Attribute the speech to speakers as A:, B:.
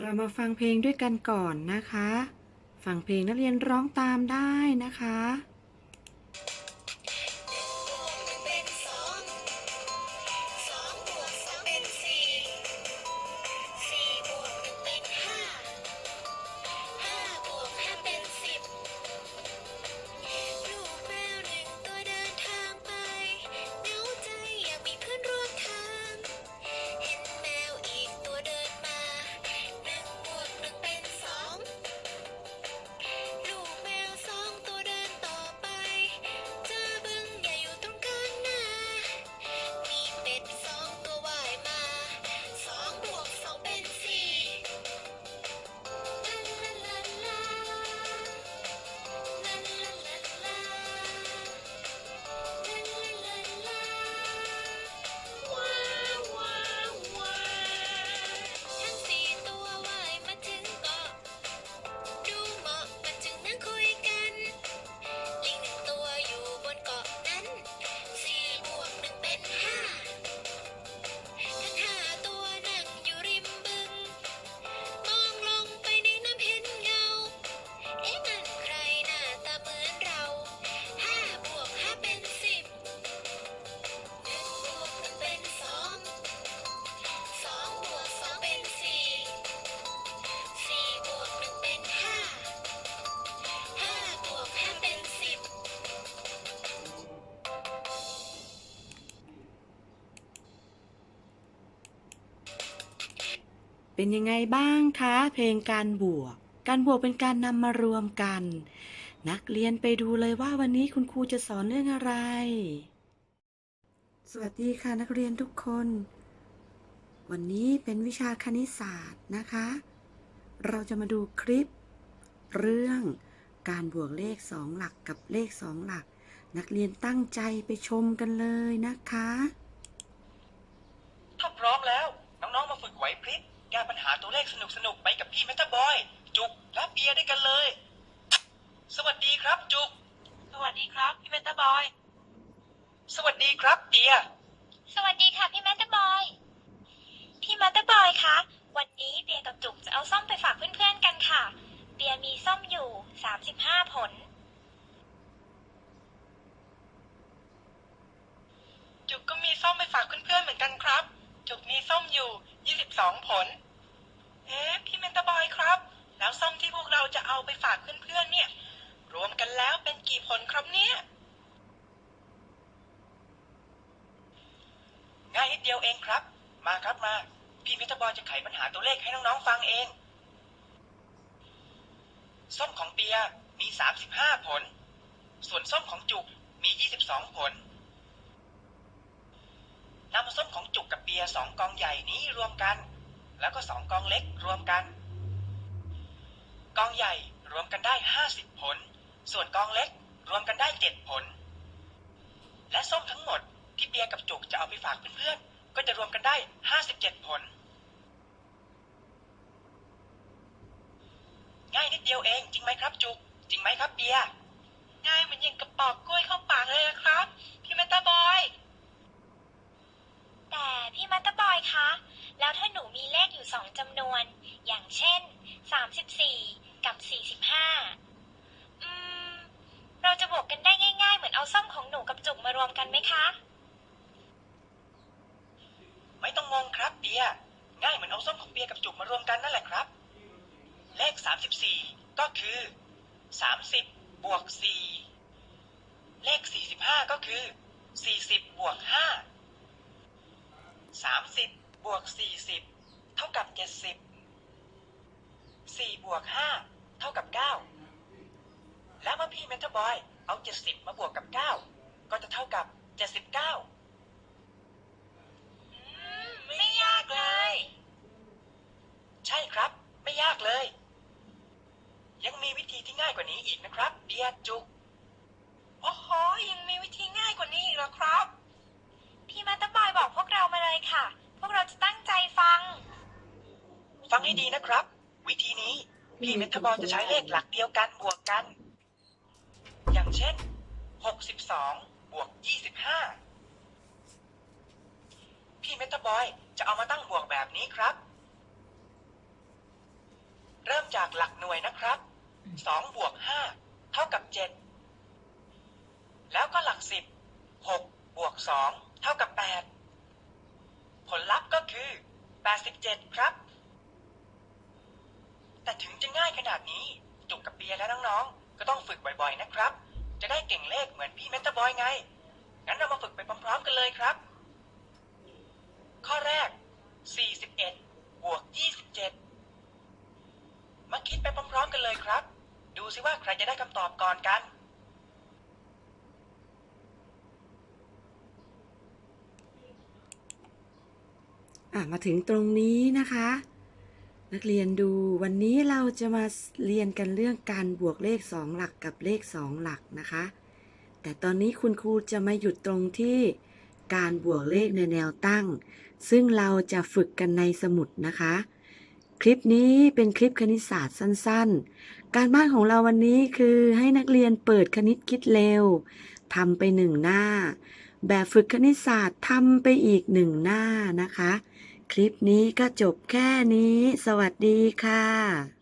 A: เรามาฟังเพลงด้วยกันก่อนนะคะ ฟังเพลงนักเรียนร้องตามได้นะคะ
B: เป็นยังไงบ้างคะ เพ
A: ลงการบวก การบวกเป็นการนำมารวมกัน นักเรียนไปดูเลยว่าวันนี้คุณครูจะสอนเรื่องอะไร สวัสดีค่ะนักเรียนทุกคน วันนี้เป็นวิชาคณิตศาสตร์นะคะ เราจะมาดูคลิป เรื่องการบวกเลขสองหลักกับเลขสองหลัก นักเรียนตั้งใจไปชมกันเลยนะคะ
C: ถ้าพร้อมแล้ว น้องๆ มาฝึกไหวพริบแก้ ปัญหาตัวเลขสนุกๆไปกับพี่เมตาบอย จุกและเบียร์ด้วยกันเลย สวัสดีครับจุก
D: สวัสดีครับพี่เมตาบอย
C: สวัสดีครับเบียร์
B: สวัสดีค่ะพี่แมตเตอร์บอย พี่แมตเตอร์บอยคะ วันนี้เบียร์กับจุกจะเอาส้มไปฝากเพื่อนๆกันค่ะ เบียร์มีส้มอยู่ 35 ผล
D: จุกก็มีส้มไปฝากเพื่อนๆเหมือนกันครับ จุกมีส้มอยู่ 22 ผล เอ๊ะ พี่เมตาบอยครับ แล้วส้มที่พวกเราจะ เอากเพื่อนๆเนี่ย รวมกันแล้วเป็นกี่ผลครับเนี่ย
C: ง่ายนิดเดียวเองครับ มาครับมา พี่เมตาบอยจะไขปัญหาตัวเลขให้น้องๆฟังเอง ส้มของเบียมี 35 ผล ส่วนส้มของจุกมี 22 ผลนำส้มของจุกกับเบียสองกองใหญ่นี้รวมกัน แล้วก็สองกองเล็กรวมกัน กองใหญ่ รวมกันได้ 50 ผล ส่วนกองเล็กรวมกันได้ 7 ผล และส้มทั้งหมดที่เบียร์กับจุกจะเอาไปฝากเพื่อนๆ ก็จะรวมกันได้ 57 ผล ง่ายนิดเดียวเองจริงไหมครับจุก จริงไหมครับเบียร์
D: ง่ายเหมือนยิงกระปอกกล้วยเข้าปากเลยนะครับ พี่เมตาบอย
B: แต่พี่แมตเตอร์บอยคะ แล้วถ้าหนูมีเลขอยู่สองจำนวน อย่างเช่น 34 กับ 45 อืม เราจะบวกกันได้ง่ายๆ เหมือนเอาส้มของหนูกับจุกมารวมกันไหมคะ
C: ไม่ต้อง ปียง่ายเหมือนเอาส้มของเบียกับจุกมารวมกันนั่นแหละครับ เลข 34 ก็คือ 30 บวก 4 เลข 45 ก็คือ 40 บวก 5 30 บวก 40 เท่ากับ 70 4 บวก 5 เท่ากับ 9 แล้วเมื่อพี่เมทาบอยเอา 70 มาบวกกับ 9 ก็จะเท่ากับ 79
D: ไม่ยากเลย
C: ใช่ครับ ไม่ยากเลย ยังมีวิธีที่ง่ายกว่านี้อีกนะครับเบียร์จุก
D: โอ้โห ยังมีวิธีง่ายกว่านี้อีกเหรอครับ
B: พี่แมตเตอร์บอยบอกพวกเรามาเลยค่ะ พวกเราจะตั้งใจฟัง
C: ฟังให้ดีนะครับ วิธีนี้ พี่เมทาบอลจะใช้เลขหลักเดียวกันบวกกัน อย่างเช่น 62 บวก 25 พี่เมทาบอยจะเอามาตั้งบวกแบบนี้ครับ จากหลักหน่ วยนะครับ2บวก5เท่ากับ7แล้วก็หลัก10 6บวก2เท่ากับ8ผลลัพธ์ก็คือ87ครับ แต่ถึงจะง่ายขนาดนี้จุกกับเปียและน้องๆ ก็ต้องฝึกบ่อยๆนะครับ จะได้เก่งเลขเหมือนพี่เมตาบอยไง งั้นเรามาฝึกไปพร้อมๆกันเลยครับ ข้อแรก 41บวก27 มาคิดไปพร้อมๆ กันเลยครับูซิว่าใครจะได้คำตอบก่อนกัน
E: อะมาถึงตรงนี้นะคะ นักเรียนดูวันนี้เราจะมาเรียนกันเรื่องการบวกเลขสองหลักกับเลขสองหลักนะคะ แต่ตอนนี้คุณครูจะมาหยุดตรงที่การบวกเลขในแนวตั้ง ซึ่งเราจะฝึกกันในสมุดนะคะ คลิปนี้เป็นคลิปคณิตศาสตร์สั้นๆ การบ้านของเราวันนี้คือให้นักเรียนเปิดคณิตคิดเร็วทำไปหนึ่งหน้า แบบฝึกคณิตศาสตร์ทำไปอีกหนึ่งหน้านะคะ คลิปนี้ก็จบแค่นี้ สวัสดีค่ะ